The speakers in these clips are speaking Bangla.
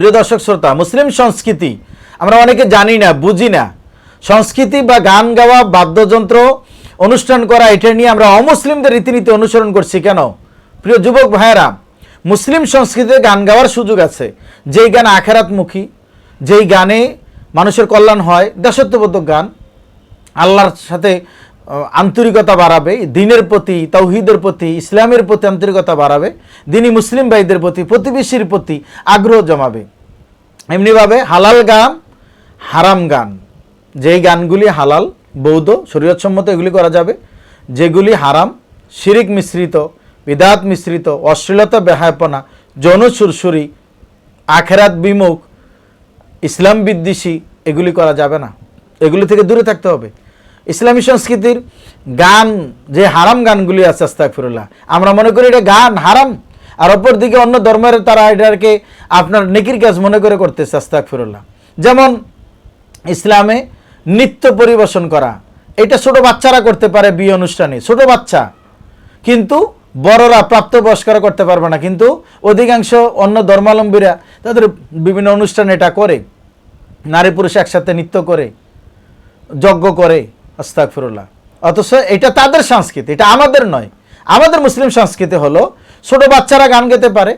প্রিয় দর্শক শ্রোতা, মুসলিম সংস্কৃতি, আমরা অনেকে জানি না, বুঝি না। সংস্কৃতি বা গান গাওয়া, বাদ্যযন্ত্র অনুষ্ঠান করা, এটা নিয়ে আমরা অমুসলিমদের রীতিনীতি অনুসরণ করছি কেন? প্রিয় যুবক ভাইয়েরা, মুসলিম সংস্কৃতিতে গান গাওয়ার সুযোগ আছে। যেই গান আখেরাতমুখী, যেই গানে মানুষের কল্যাণ হয়, দেশত্ববোধক গান, আল্লাহর সাথে আন্তরিকতা বাড়াবে, দিনের প্রতি তৌহিদের প্রতি, ইসলামের প্রতি আন্তরিকতা বাড়াবে, দিনী মুসলিম ভাইদের প্রতি, প্রতিবেশীর প্রতি আগ্রহ জমাবে। এমনিভাবে হালাল গান হারাম গান। যেই গানগুলি হালাল, বৌদ্ধ শরীরসম্মত এগুলি করা যাবে। যেগুলি হারাম, শিরিক মিশ্রিত, বিদাত মিশ্রিত, অশ্লীলতা, বেহায়পনা যৌন সুরসুরি আখেরাত বিমুখ, ইসলাম বিদ্বেষী এগুলি করা যাবে না। এগুলি থেকে দূরে থাকতে হবে। ইসলামী সংস্কৃতির গান, যে হারাম গানগুলি আছে আস্তাকফিরুল্লাহ আমরা মনে করি এটা গান হারাম। আর অপর দিকে অন্য ধর্মের তারা এটাকে আপনার নেকির কাজ মনে করে করতেছে আস্তাকফিরুল্লাহ যেমন ইসলামে নৃত্য পরিবেশন করা। এটা ছোট বাচ্চারা করতে পারে বিয়ে অনুষ্ঠানে, ছোট বাচ্চা। কিন্তু বড়রা প্রাপ্তবয়স্করা করতে পারবে না। কিন্তু অধিকাংশ অন্য ধর্মাবলম্বীরা তাদের বিভিন্ন অনুষ্ঠানে এটা করে। নারী পুরুষ একসাথে নৃত্য করে, যজ্ঞ করে। আস্তাক ফিরুল্লাহ অথচ এটা তাদের সংস্কৃতি, এটা আমাদের নয়। আমাদের মুসলিম সংস্কৃতি হলো, ছোট বাচ্চারা গান গেতে পারে,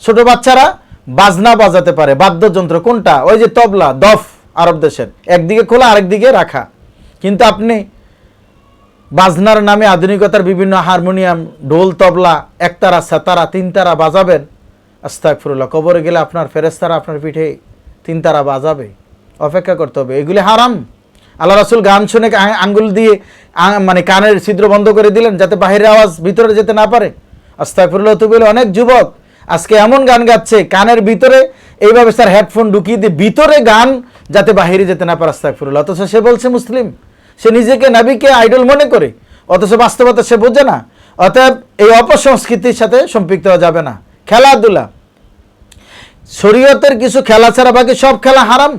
ছোট বাচ্চারা বাজনা বাজাতে পারে, বাদ্যযন্ত্র কোনটা? ওই যে তবলা, দফ, আরব দেশের। একদিকে খোলা, আরেকদিকে রাখা। কিন্তু আপনি বাজনার নামে আধুনিকতার বিভিন্ন হারমোনিয়াম, ঢোল, তবলা, একতারা, সাতারা, তিনতারা বাজাবেন। আস্তাক ফিরুল্লাহ কবরে গেলে আপনার ফেরেস্তারা আপনার পিঠে তিনতারা বাজাবে। অপেক্ষা করতে হবে। এগুলি হারাম। আল্লাহ রাসুল গান শুনে আঙ্গুল দিয়ে মানে কানের ছিদ্র বন্ধ করে দিলেন যাতে বাহিরের আওয়াজ ভিতরে যেতে না পারে। আস্তাকফিরুল্লাহ তো বলে অনেক যুবক আজকে এমন গান গাচ্ছে, কানের ভিতরে এইভাবে স্যার হেডফোন ঢুকিয়ে দিয়ে ভিতরে গান যাতে বাহিরে যেতে না পারে আস্তাকফিরুল্লাহ অথচ সে বলছে মুসলিম, সে নিজেকে নাবিকে আইডল মনে করে, অথচ বাস্তবতা সে বোঝে না। অতএব এই অপসংস্কৃতির সাথে সম্পৃক্ত হওয়া যাবে না। খেলাধুলা, শরীয়তের কিছু খেলা ছাড়া বাকি সব খেলা হারাম।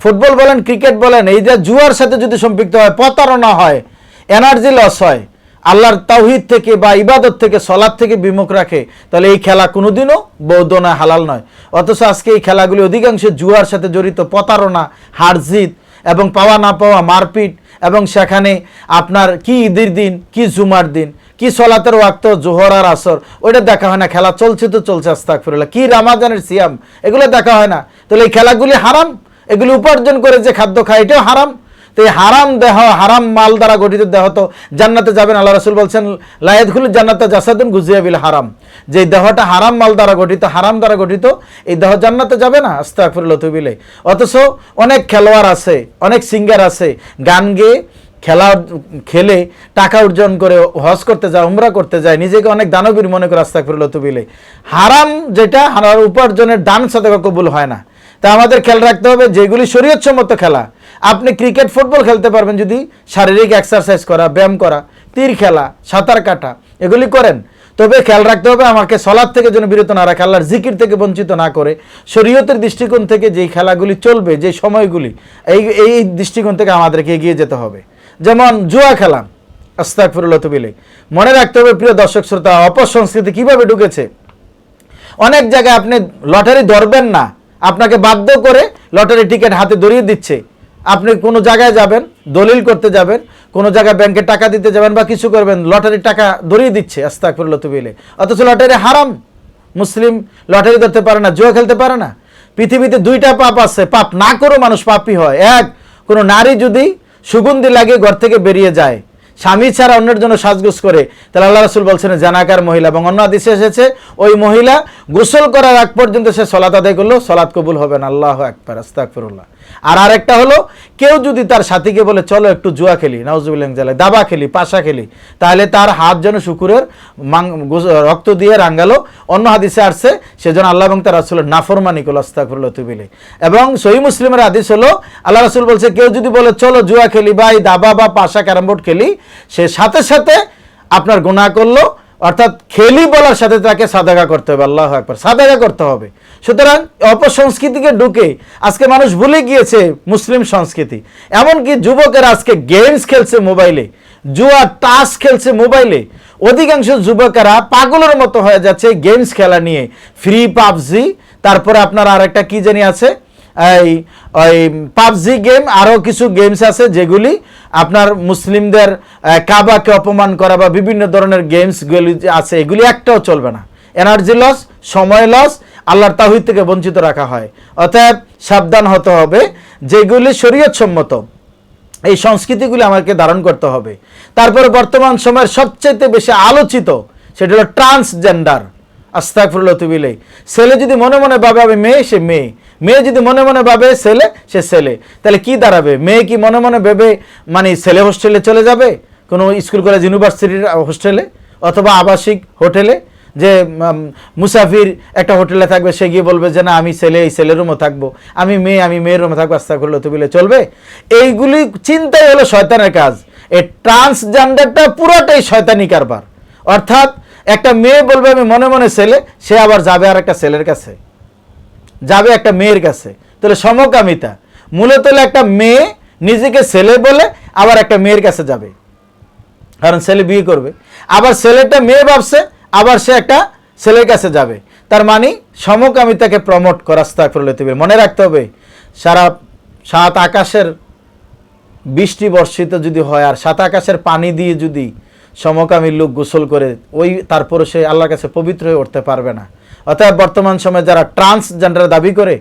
ফুটবল বলেন, ক্রিকেট বলেন, এই যে জুয়ার সাথে যদি সম্পৃক্ত হয়, প্রতারণা হয়, এনার্জি লস হয়, আল্লাহর তাওহিদ থেকে বা ইবাদত থেকে সলাদ থেকে বিমুখ রাখে, তাহলে এই খেলা কোনোদিনও বৌদ্ধ নয়, হালাল নয়। অথচ আজকে এই খেলাগুলি অধিকাংশ জুয়ার সাথে জড়িত, প্রতারণা, হারজিত এবং পাওয়া না পাওয়া মারপিট এবং সেখানে আপনার কি ঈদের দিন, কি জুমার দিন, কি সলাতের ওয়াক্ত, জোহর আর আসর, ওইটা দেখা হয় না, খেলা চলছে তো চলছে আস্তাক ফিরুল্লাহ কি রামাজানের সিয়াম, এগুলো দেখা হয় না। তাহলে এই খেলাগুলি হারাম? এগুলি উপার্জন করে যে খাদ্য খায়, এটাও হারাম। তো এই হারাম দেহ, হারাম মাল দ্বারা গঠিত দেহ তো জান্নাতে যাবেন। আল্লাহ রসুল বলছেন লায়েদুল জান্নাতে জাসাদুন গুজিয়াবিল হারাম। যে দেহটা হারাম মাল দ্বারা গঠিত, হারাম দ্বারা গঠিত, এই দেহ জান্নাতে যাবে না। আস্তাকফিরুল্লাহ তুবিলে অথচ অনেক খেলোয়াড় আছে, অনেক সিঙ্গার আছে, গান গেয়ে খেলা খেলে টাকা অর্জন করে হজ করতে যায়, উমরা করতে যায়, নিজেকে অনেক দানবীর মনে করে আস্তাক ফিরল তুবিলে হারাম যেটা হারার উপার্জনের দান সাথে কবুল হয় না। তা আমাদের খেয়াল রাখতে হবে, যেগুলি শরীয়তসম্মত খেলা। আপনি ক্রিকেট, ফুটবল খেলতে পারবেন যদি শারীরিক এক্সারসাইজ করা, ব্যায়াম করা, তীর খেলা, সাঁতার কাটা, এগুলি করেন। তবে খেয়াল রাখতে হবে আমাকে সলাদ থেকে যেন বিরত না রাখে, আল্লাহর জিকির থেকে বঞ্চিত না করে। শরীয়তের দৃষ্টিকোণ থেকে যেই খেলাগুলি চলবে যে সময়গুলি, এই এই দৃষ্টিকোণ থেকে আমাদেরকে এগিয়ে যেতে হবে। যেমন জুয়া খেলা আস্তাকফিরুল্লাহ তুবিলে মনে রাখতে হবে, প্রিয় দর্শক শ্রোতা, অপসংস্কৃতি কীভাবে ঢুকেছে? অনেক জায়গায় আপনি লটারি ধরবেন না আপনাকে বাধ্য করে লটারি টিকিট হাতে ধরিয়ে দিচ্ছে। আপনি কোনো জায়গায় যাবেন, দলিল করতে যাবেন, কোনো জায়গায় ব্যাংকে টাকা দিতে যাবেন বা কিছু করবেন, লটারির টাকা ধরিয়ে দিচ্ছে আস্তাকফিরুল্লাহ তুবিলে অথচ লটারি হারাম। মুসলিম লটারি ধরতে পারে না, জুয়া খেলতে পারে না। পৃথিবীতে দুইটা পাপ আছে, পাপ না করেও মানুষ পাপই হয়। এক, কোনো নারী যদি সুগন্ধি লাগে ঘর থেকে বেরিয়ে যায় স্বামী ছাড়া অন্যের জন্য সাজগোজ করে। তাহলে আল্লাহ রসুল বলছেন জানাকার মহিলা? এবং অন্য আদিশে এসেছে, ওই মহিলা গোসল করার আগ পর্যন্ত সে সলাত আদায় করল, সলাৎ কবুল হবেন আল্লাহ একবার আস্তাকফিরুল্লাহ আর আরেকটা হলো, কেউ যদি তার সাথীকে বলে, চলো একটু জুয়া খেলি নাউজুবিল্লাহ দাবা খেলি, পাশা খেলি, তাহলে তার হাত যেন শুকুরের রক্ত দিয়ে রাঙ্গালো অন্য হাদিসে আসছে সেজন্য আল্লাহ এবং তার রাসুলের নাফরমানি করল আস্তাকফিরুল্লাহ তুবিলে এবং সহি মুসলিমের হাদিস হলো, আল্লাহ রাসুল বলছে, কেউ যদি বলে, চলো জুয়া খেলি বা এই দাবা বা পাশা ক্যারাম বোর্ড খেলি, সে সাথে সাথে আপনার গুনাহ করল অর্থাৎ খেলি বলার সাথে তাকে সাদাগা করতে হবে, আল্লাহ একবার সাদাগা করতে হবে। সুতরাং অপসংস্কৃতিকে ঢুকে আজকে মানুষ ভুলে গিয়েছে মুসলিম সংস্কৃতি। এমনকি যুবকেরা আজকে গেমস খেলছে মোবাইলে জুয়া টাস খেলছে মোবাইলে অধিকাংশ যুবকেরা পাগলের মতো হয়ে যাচ্ছে গেমস খেলা নিয়ে। ফ্রি পাবজি, তারপরে আপনার আর একটা কি জানি আছে? এই, ওই পাবজি গেম আরও কিছু গেমস আছে যেগুলি আপনার মুসলিমদের কাবাকে অপমান করা বা বিভিন্ন ধরনের গেমসগুলি আছে, এগুলি একটাও চলবে না। এনার্জি লস সময় লস আল্লাহর তাহিদ থেকে বঞ্চিত রাখা হয়। অতএব সাবধান হতে হবে, যেগুলি শরীয়তসম্মত। এই সংস্কৃতিগুলি আমাকে ধারণ করতে হবে। তারপরে বর্তমান সময়ের সবচেয়ে বেশি আলোচিত সেটা হলো ট্রান্সজেন্ডার আস্তাকফুল্লাহ তুবিলে ছেলে যদি মনে মনে ভাবে আমি মেয়ে, সে মেয়ে। মেয়ে যদি মনে মনে ভাবে ছেলে, সে ছেলে। তাহলে কি দাঁড়াবে? মেয়ে কি মনে মনে ভেবে মানে ছেলে হোস্টেলে চলে যাবে? কোনো স্কুল কলেজ ইউনিভার্সিটির হোস্টেলে অথবা আবাসিক হোটেলে যে মুসাফির একটা হোটেলে থাকবে, সে গিয়ে বলবে যে, না, আমি ছেলে, এই ছেলের রুমও থাকব। আমি মেয়ে, আমি মেয়ের রুমে থাকব আস্তা করলে তুবিলে চলবে। এইগুলি চিন্তাই হলো শয়তানের কাজ। এই ট্রান্সজেন্ডারটা পুরোটাই শয়তানি কারবার। অর্থাৎ একটা মেয়ে বলবে, আমি মনে মনে ছেলে, সে আবার যাবে আর একটা ছেলের কাছে। যাবে একটা মেয়ের কাছে। তাহলে সমকামিতা। মূলত একটা মেয়ে নিজেকে ছেলে বলে আবার একটা মেয়ের কাছে যাবে। কারণ ছেলে বিয়ে করবে। আবার ছেলেটা মেয়ে ভাবছে, আবার সে একটা ছেলের কাছে যাবে। তার মানে সমকামিতাকে প্রমোট করা স্তাফরুল্লাহ মনে রাখতে হবে, সারা সাত আকাশের বৃষ্টি বর্ষিত যদি হয় আর সাত আকাশের পানি দিয়ে যদি সমকামী লোক গোসল করে, ওই তারপরে সে আল্লাহর কাছে পবিত্র হয়ে উঠতে পারবে না। অতএব বর্তমান সময়ে যারা ট্রান্সজেন্ডার দাবি করে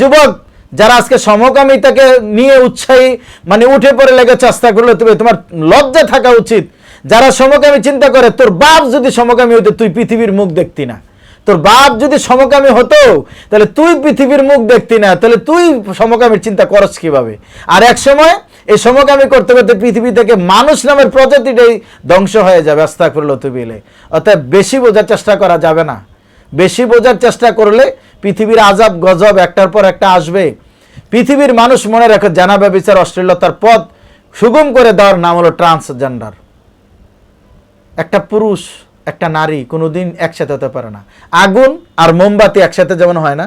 যুবক, যারা আজকে সমকামিতাকে নিয়ে উৎসাহী মানে উঠে পড়ে লেগেছে আস্তা করলে তুমি, তোমার লজ্জা থাকা উচিত। যারা সমকামী চিন্তা করে, তোর বাপ যদি সমকামী হইতো, তুই পৃথিবীর মুখ দেখতি না। তোর বাপ যদি সমকামী হতো, তাহলে তুই পৃথিবীর মুখ দেখতি না। তাহলে তুই সমকামীর চিন্তা করস কীভাবে? আর এক সময়, এই সমকামী করতে করতে পৃথিবী থেকে মানুষ নামের প্রজাতিটাই ধ্বংস হয়ে যাবে আস্তা করল তুবিলে। অতএব বেশি বোঝার চেষ্টা করা যাবে না। বেশি বোঝার চেষ্টা করলে পৃথিবীর আজাব গজব একটার পর একটা আসবে। পৃথিবীর মানুষ মনে রাখে জানা ব্যবচার অশ্লীলতার পথ সুগম করে দেওয়ার নাম হলো ট্রান্সজেন্ডার একটা পুরুষ, একটা নারী কোনোদিন একসাথে হতে পারে না। আগুন আর মোমবাতি একসাথে যেমন হয় না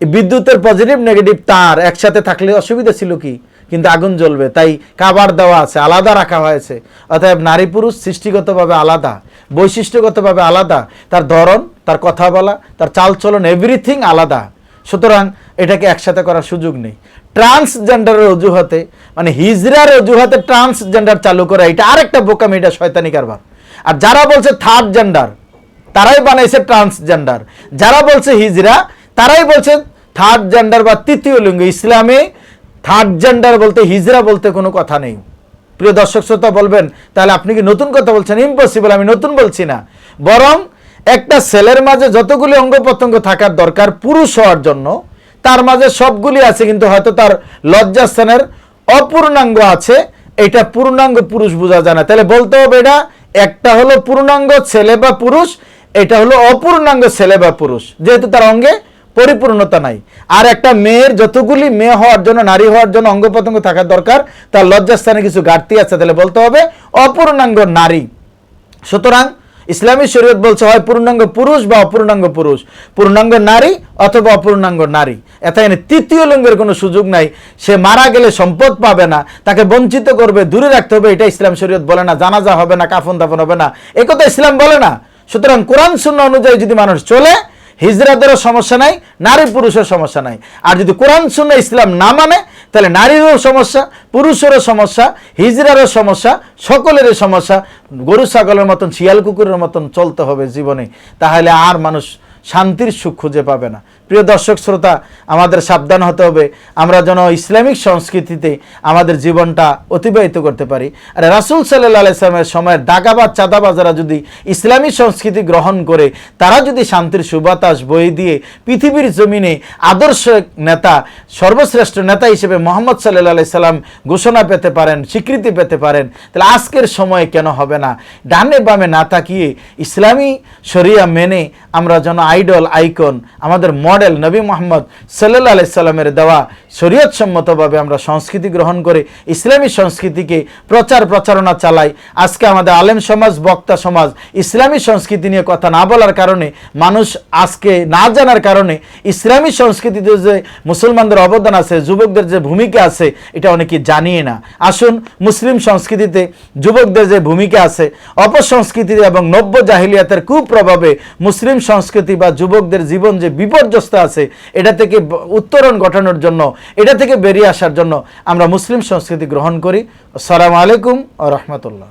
বিদ্যুতের পজিটিভ নেগেটিভ তার একসাথে থাকলে অসুবিধা ছিল কি? কিন্তু আগুন জ্বলবে। তাই কাবার দেওয়া আছে, আলাদা রাখা হয়েছে। অতএব নারী পুরুষ সৃষ্টিগতভাবে আলাদা, বৈশিষ্ট্যগতভাবে আলাদা। তার ধরন তার কথা বলা, তার চালচলন এভরিথিং আলাদা। সুতরাং এটাকে একসাথে করার সুযোগ নেই। ট্রান্সজেন্ডারের অজুহাতে মানে হিজরার অজুহাতে ট্রান্সজেন্ডার চালু করা, এটা আরেকটা বোকামি, এটা শয়তানি কারবার। আর যারা বলছে থার্ড জেন্ডার তারাই বানাইছে ট্রান্সজেন্ডার যারা বলছে হিজরা, তারাই বলছে থার্ড জেন্ডার বা তৃতীয় লিঙ্গ। ইসলামে থার্ড জেন্ডার বলতে, হিজরা বলতে কোনো কথা নেই। প্রিয় দর্শক শ্রোতা বলবেন, তাহলে আপনি কি নতুন কথা বলছেন? ইম্পসিবল আমি নতুন বলছি না। বরং একটা ছেলের মাঝে যতগুলি অঙ্গ প্রত্যঙ্গ থাকার দরকার পুরুষ হওয়ার জন্য, তার মাঝে সবগুলি আছে, কিন্তু হয়তো তার লজ্জাস্থানের অপূর্ণাঙ্গ আছে, এটা পূর্ণাঙ্গ পুরুষ বোঝা যায় না। তাহলে বলতে হবে এটা, একটা হলো পূর্ণাঙ্গ ছেলে বা পুরুষ, এটা হলো অপূর্ণাঙ্গ ছেলে বা পুরুষ, যেহেতু তার অঙ্গে পরিপূর্ণতা নাই। আর একটা মেয়ের যতগুলি মেয়ে হওয়ার জন্য, নারী হওয়ার জন্য অঙ্গ প্রত্যঙ্গ থাকার দরকার, তার লজ্জাস্থানে কিছু ঘাটতি আছে, তাহলে বলতে হবে অপূর্ণাঙ্গ নারী। সুতরাং ইসলামী শরীয়ত বলছে, হয় পূর্ণাঙ্গ পুরুষ বা অপূর্ণাঙ্গ পুরুষ? পূর্ণাঙ্গ নারী অথবা অপূর্ণাঙ্গ নারী? এখানে তৃতীয় লিঙ্গের কোনো সুযোগ নাই। সে মারা গেলে সম্পদ পাবে না, তাকে বঞ্চিত করবে, দূরে রাখতে হবে এটা ইসলাম শরীয়ত বলে না, জানাজা হবে না, কাফন দাফন হবে না। একথা ইসলাম বলে না। সুতরাং কোরআন শূন্য অনুযায়ী যদি মানুষ চলে হিজরাদেরও সমস্যা নাই, নারী পুরুষের সমস্যা নাই। আর যদি কোরআন শূন্য ইসলাম না মানে তাহলে নারীরও সমস্যা, পুরুষেরও সমস্যা, হিজরারও সমস্যা, সকলেরই সমস্যা। গরু, ছাগলের মতন, শিয়াল, কুকুরের মতন চলতে হবে জীবনে। তাহলে আর মানুষ শান্তির সুখ খুঁজে পাবে না। প্রিয় দর্শক শ্রোতা, আমাদের সাবধান হতে হবে। আমরা যেন ইসলামিক সংস্কৃতিতে আমাদের জীবনটা অতিবাহিত করতে পারি। আর রাসুল সাল্লাহ আলাইসলামের সময়ের দাগাবাজ, চাঁদাবাজারা যদি ইসলামী সংস্কৃতি গ্রহণ করে, তারা যদি শান্তির সুবাতাস বই দিয়ে পৃথিবীর জমিনে আদর্শ নেতা, সর্বশ্রেষ্ঠ নেতা হিসেবে মোহাম্মদ সাল্লাহ আলাইসাল্লাম ঘোষণা পেতে পারেন, স্বীকৃতি পেতে পারেন, তাহলে আজকের সময়ে কেন হবে না? ডানে বামে না তাকিয়ে ইসলামী শরিয়া মেনে আমরা যেন আইডল, আইকন, আমাদের মডেল নবী মোহাম্মদ সাল্লাহ আলাইসাল্লামের দেওয়া শরীয়তসম্মতভাবে আমরা সংস্কৃতি গ্রহণ করে, ইসলামী সংস্কৃতিকে প্রচার প্রচারণা চালাই। আজকে আমাদের আলেম সমাজ, বক্তা সমাজ, ইসলামী সংস্কৃতি নিয়ে কথা না বলার কারণে, মানুষ আজকে না জানার কারণে, ইসলামী সংস্কৃতিতে যে মুসলমানদের অবদান আছে, যুবকদের যে ভূমিকা আছে, এটা অনেকে জানিয়ে না। আসুন, মুসলিম সংস্কৃতিতে যুবকদের যে ভূমিকা আছে অপসংস্কৃতিতে এবং নব্য জাহিলিয়াতের কুপ্রভাবে মুসলিম সংস্কৃতি বা যুবকদের জীবন যে বিপর্যস্ত আছে, এটা থেকে উত্তরণ ঘটানোর জন্য, এটা থেকে বেরিয়ে আসার জন্য আমরা মুসলিম সংস্কৃতি গ্রহণ করি। আসসালামু আলাইকুম রহমতুল্লাহ।